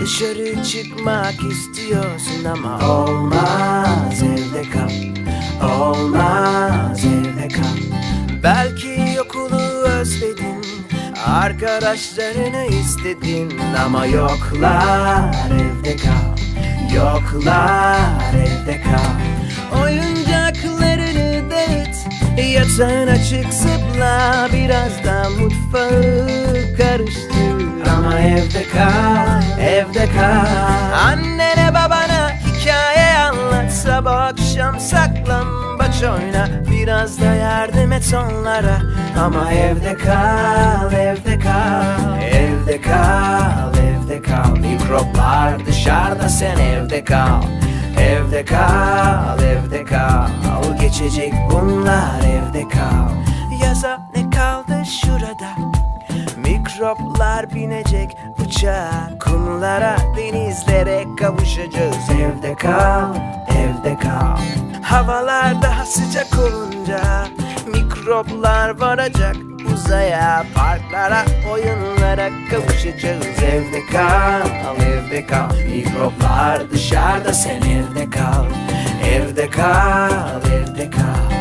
Dışarı çıkmak istiyorsun ama olmaz evde kal. Olmaz evde kal. Belki okulu özledin Arkadaşlarını istedin Ama yoklar evde kal. Yoklar evde kal. Oyuncaklarını dağıt Yatağın açık zıpla. Biraz da mutfağı karıştır Ama evde kal, evde kal. Annene babana hikaye anlat Sabah akşam saklambaç oyna. Biraz da yardım et onlara. Ama evde kal, evde kal. Evde kal, evde kal. Mikroplar dışarıda sen evde kal. Evde kal, evde kal. Geçecek bunlar evde kal. Yaza ne kaldı? Şurada Mikroplar binecek uçağa. Kumlara, denizlere kavuşacağız. Evde kal, evde kal. Havalar daha sıcak olunca Mikroplar varacak uzaya. Parklara, oyunlara kavuşacağız. Evde kal, evde kal. Mikroplar dışarıda sen evde kal. Evde kal, evde kal.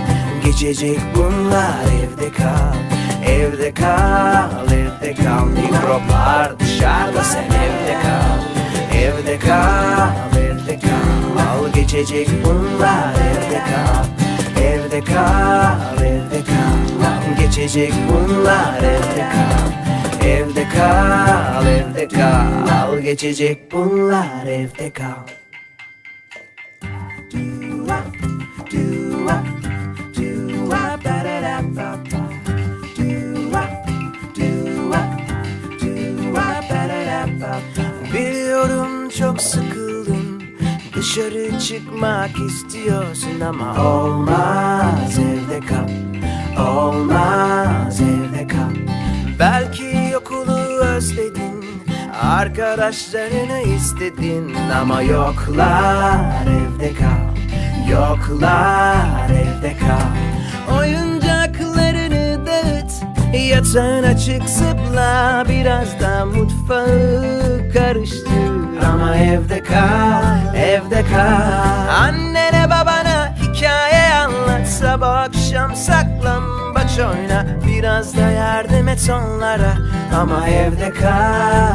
Geçecek bunlar evde kal. Evde kal, Mikroplar dışarıda sen evde kal. Evde kal, evde kal. Al geçecek bunlar evde kal. Evde kal, evde kal. Al geçecek bunlar evde kal. Evde kal, evde kal. Al geçecek bunlar evde kal Çok sıkıldın Dışarı çıkmak istiyorsun ama Olmaz evde kal. Olmaz evde kal. Belki okulu özledin Arkadaşlarını istedin Ama yoklar evde kal. Yoklar evde kal. Oyuncaklarını dağıt Yatağın açık zıpla. Biraz da mutfağı karıştır Ama evde kal, evde kal. Annene babana hikaye anlat Sabah akşam saklambaç oyna. Biraz da yardım et onlara Ama evde kal